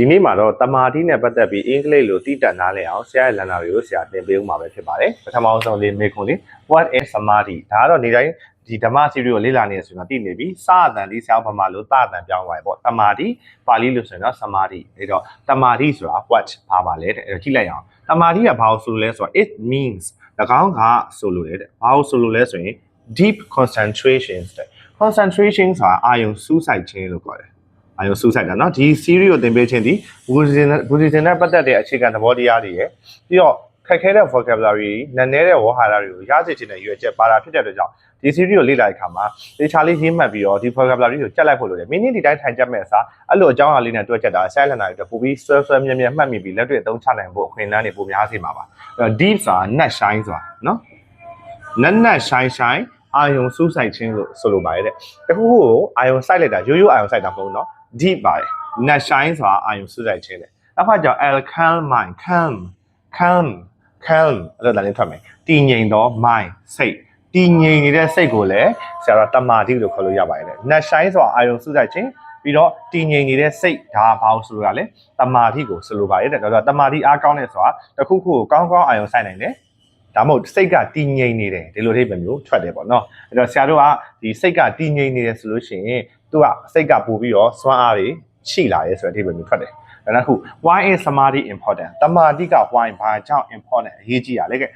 ဒီနေ့မှာတော့တမာတိနဲ့ပတ်သက်ပြီးအင်္ဂလိပ်လိုတိတက်နားလည်အောင်ဆရာရဲ့လန်နာတွေကိုဆရာသင်ပေးဦးမှာပဲဖြစ်ပါတယ်ပထမဆုံးလေးမေခွန်းလေး what is samadhi ဒါကတော့နေတိုင်းဒီဓမ္မစီရီကိုလေ့လာနေရဆိုတော့သိနေပြီစအတန်ဒီဆရာဗမာလိုသအတန်ပြောင်းသွားပြီပေါ့တမာတိပါဠိလိုဆိုရင်တော့ samadhi အဲ့တော့တမာတိဆိုတာ what ဘာပါလဲတဲ့အဲ့တော့ကြည့်လိုက်အောင်တမာတိကဘာလို့ဆိုလို့လဲဆိုတော့ it means ၎င်းကဆိုလို့လေတဲ့ဘာလို့ဆိုလို့လဲဆိုရင် deep concentration တဲ့ concentration ဆိုတာအာယုံစူးစိုက်ခြင်းလို့ခေါ်တယ် အာယုံစူးစိုက်တာเนาะဒီ series ကိုသင်ပေးခြင်းဒီ Buddhism Buddhism နဲ့ပတ်သက်တဲ့အခြေခံသဘောတရားတွေရယ်ပြီးတော့ခက်ခဲတဲ့ vocabulary နည်းနည်းတဲ့ဝေါ်ဟာရတွေကိုရစေချင်တဲ့ရွယ်ချက်ပါတာဖြစ်တဲ့အတွက်ကြောင့်ဒီ series ကိုလေ့လာတဲ့အခါမှာတေချာလေးရေးမှတ်ပြီးတော့ဒီ vocabulary ကိုကြက်လိုက်ဖို့လိုတယ် meaning ဒီတိုင်းထိုင်ကြက်မဲ့အစားအဲ့လိုအကြောင်းအရာလေးနဲ့တွက်ချက်တာ silent တွေပို့ပြီးဆွဲဆွဲမြဲမြဲမှတ်မိပြီးလက်တွေ့အသုံးချနိုင်ဖို့အခွင့်အလမ်းတွေပိုများစေမှာပါအဲ့တော့ deep ဆိုတာ net shine ဆိုတာเนาะ နက်နက်ရှိုင်းရှိုင်း အာယုံစူးစိုက်ခြင်းလို့ဆိုလိုပါတယ်တဲ့တခုခုကိုအာယုံစိုက်လိုက်တာရိုးရိုးအာယုံစိုက်တာမဟုတ်ဘူးเนาะ deep ပါတယ်နက်ရှိုင်းဆိုတာအာယုံစူးစိုက်ခြင်းတဲ့နောက်တစ်ခါကျတော့ al calm mind calm calm calm အဲ့ဒါလည်းထွက်မယ်တည်ငြိမ်သော mind စိတ်တည်ငြိမ်နေတဲ့စိတ်ကိုလည်းဆရာတော်တမာတိလို့ခေါ်လို့ရပါတယ်တဲ့နက်ရှိုင်းဆိုတာအာယုံစူးစိုက်ခြင်းပြီးတော့တည်ငြိမ်နေတဲ့စိတ်ဒါဘာလို့ဆိုလိုရလဲတမာတိကိုဆိုလိုပါတယ်တဲ့ဒါဆိုတော့တမာတိအားကောင်းတဲ့ဆိုတာတခုခုကိုကောင်းကောင်းအာယုံစိုက်နိုင်တယ် ဒါမှမဟုတ်စိတ်ကတည်ငြိမ်နေတယ်ဒီလိုအိဗယ်မျိုးထွက်တယ်ပေါ့နော်အဲ့တော့ဆရာတို့ကဒီစိတ်ကတည်ငြိမ်နေတယ်ဆိုလို့ရှိရင်သူကစိတ်ကပို့ပြီးတော့စွမ်းအားတွေရှိလာရဲဆိုတဲ့အိဗယ်မျိုးထွက်တယ်ဒါနောက်ခု why is samadhi important တမာတိက why ဘာကြောင့် important အရေးကြီးတာလေကဲ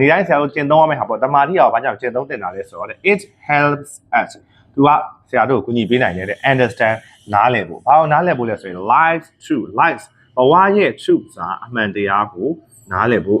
နေတိုင်းဆရာတို့ကျင့်သုံးရမယ့်ဟာပေါ့တမာတိကဘာကြောင့်ကျင့်သုံးတင်တာလဲဆိုတော့ it helps us သူကဆရာတို့ကိုကူညီပေးနိုင်တယ်တဲ့ understand နားလည်ဖို့ဘာလို့နားလည်ဖို့လဲဆိုရင် life true life ဘဝရဲ့ truth ဆိုတာအမှန်တရားကိုနားလည်ဖို့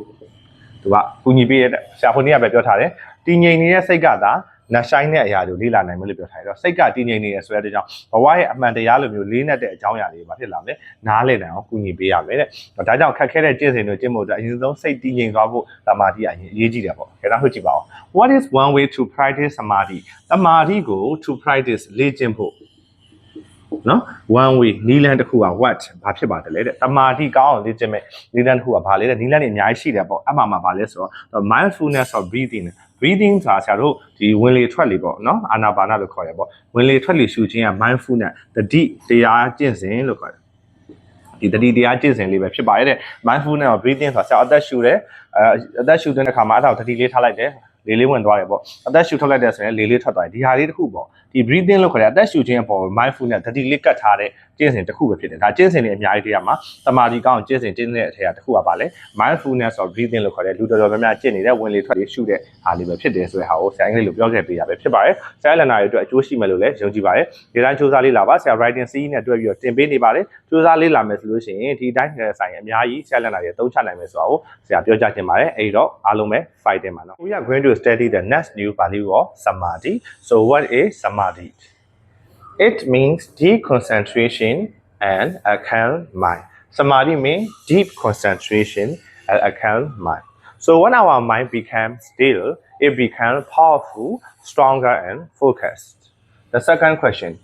သူကကူညီပေးရတဲ့ဆရာဖွင့်နေ့ကပဲပြောထားတယ်တည်ငြိမ်နေတဲ့စိတ်ကသာနတ်ဆိုင်တဲ့အရာတွေလေ့လာနိုင်မယ်လို့ပြောထားတယ်တော့စိတ်ကတည်ငြိမ်နေတယ်ဆိုတဲ့အတွက်ကြောင့်ဘဝရဲ့အမှန်တရားလိုမျိုးလေးနက်တဲ့အကြောင်းအရာတွေမှာဖြစ်လာမယ်နားလည်နိုင်အောင်ကူညီပေးရမယ်တဲ့ဒါကြောင့်ခက်ခဲတဲ့ကျင့်စဉ်တွေကျင့်ဖို့အတွက်အရင်ဆုံးစိတ်တည်ငြိမ်သွားဖို့သမာဓိအရင်အရေးကြီးတယ်ပေါ့ခေတ္တဟုတ်ကြည့်ပါဦး what is one way to practice samadhi သမာဓိကို to practice လေ့ကျင့်ဖို့ နော် one way နီလန်တစ်ခုက what ဘာဖြစ်ပါတယ်လဲတဲ့တမာတိကောင်းအောင်လေ့ကျင့်မဲ့နီလန်တစ်ခုကဘာလဲတဲ့နီလန်တွေအများကြီးရှိတယ်ပေါ့အမှမှာဘာလဲဆိုတော့ mindfulness of breathing breathing ဆိုတာဆရာတို့ဒီဝင်လေထွက်လေပေါ့နော်အာနာပါနလို့ခေါ်ရပေါ့ဝင်လေထွက်လေရှုခြင်းက mindfulness တတိတရားကျင့်စဉ်လို့ခေါ်တယ်ဒီတတိတရားကျင့်စဉ်လေးပဲဖြစ်ပါရဲ့တဲ့ mindfulness of breathing ဆိုတာဆရာအသက်ရှူတယ်အဲအသက်ရှူတဲ့အခါမှာအဲ့ဒါကိုတတိလေးထားလိုက်တယ် လေးလေးဝင်သွားတယ်ပေါ့အသက်ရှူထုတ်လိုက်တဲ့ဆိုရင်လေးလေးထွက်သွားတယ်ဒီဟာလေးတစ်ခုပေါ့ဒီ breathing လို့ခေါ်တဲ့အသက်ရှူခြင်းအပေါ် mindfulness တတိလေးကတ်ထားတဲ့ ကျင့်စဉ်တစ်ခုပဲဖြစ်တယ်ဒါကျင့်စဉ်တွေအများကြီးတရားမှာတမာဒီကောင်းကျင့်စဉ်ကျင့်တဲ့အထက်ကတစ်ခုကပါလဲ mindfulness of breathing လို့ခေါ်တဲ့လူတော်တော်များများကျင့်နေတဲ့ဝင်လေထွက်လေရှုတဲ့ဟာလေးပဲဖြစ်တယ်ဆိုတဲ့ဟာကိုဆရာအင်္ဂလိပ်လိုပြောခဲ့ပေးတာပဲဖြစ်ပါတယ်ဆရာလန်နာတွေအတွက်အကျိုးရှိမယ်လို့လည်းယုံကြည်ပါတယ်ဒီတိုင်းစူးစမ်းလေးလာပါဆရာ writing C နဲ့တွဲပြီးတော့တင်ပေးနေပါတယ်စူးစမ်းလေးလာမယ်ဆိုလို့ရှိရင်ဒီတိုင်းဆိုင်အများကြီးဆရာလန်နာတွေသုံးချနိုင်မယ်ဆိုတာကိုဆရာပြောကြားချင်ပါတယ်အဲ့တော့အားလုံးပဲ fighting ပါနော် We are going to study the next new value of samadhi so what is samadhi It means deep concentration and a calm mind. Samadhi means deep concentration and a calm mind. So when our mind becomes still, it becomes powerful, stronger, and focused. The second question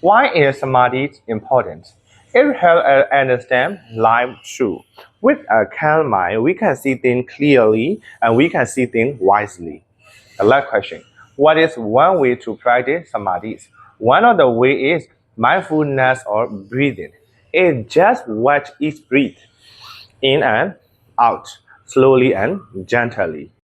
Why is Samadhi important? It helps us understand life true. With a calm mind, we can see things clearly and we can see things wisely. The last question What is one way to practice Samadhi? One of the way is mindfulness or breathing. It just watch each breath in and out slowly and gently.